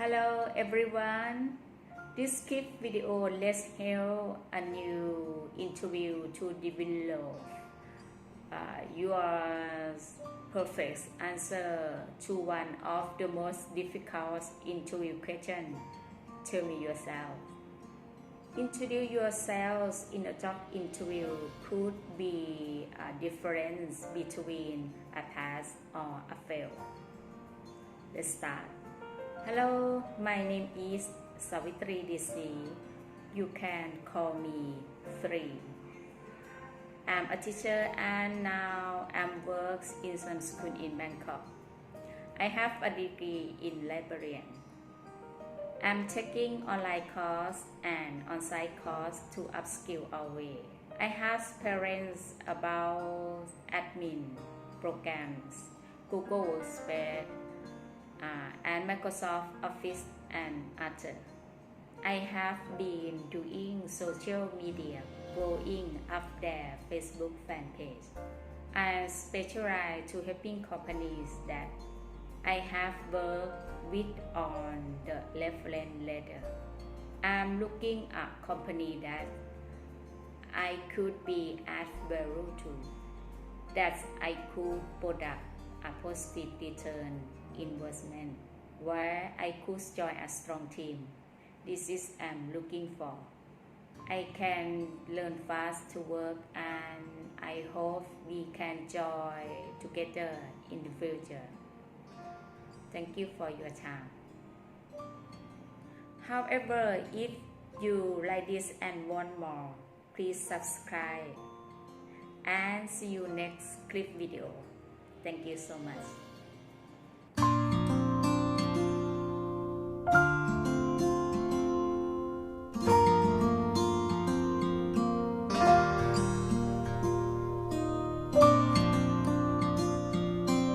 Hello everyone. This clip video let's help a new interview to develop uh, your perfect answer to one of the most difficult interview question. Tell me yourself. Introduce yourselves in a job interview could be a difference between a pass or a fail. Let's start. Hello, my name is Savitri DC. You can call me Three. I'm a teacher and now I'm works in some school in Bangkok. I have a degree in librarian. I'm taking online course and on-site course to upskill our way. I have parents about admin programs, Google Workspace, uh, and Microsoft Office and other. I have been doing social media, growing up their Facebook fan page. I specialize to helping companies that I have worked with on the reference letter. I'm looking at company that I could be add value to, that I could product a positive return investment, where I could join a strong team. This is I'm looking for. I can learn fast to work and I hope we can join together in the future. Thank you for your time. However, if you like this and want more, please subscribe and see you next clip video. Thank you so much.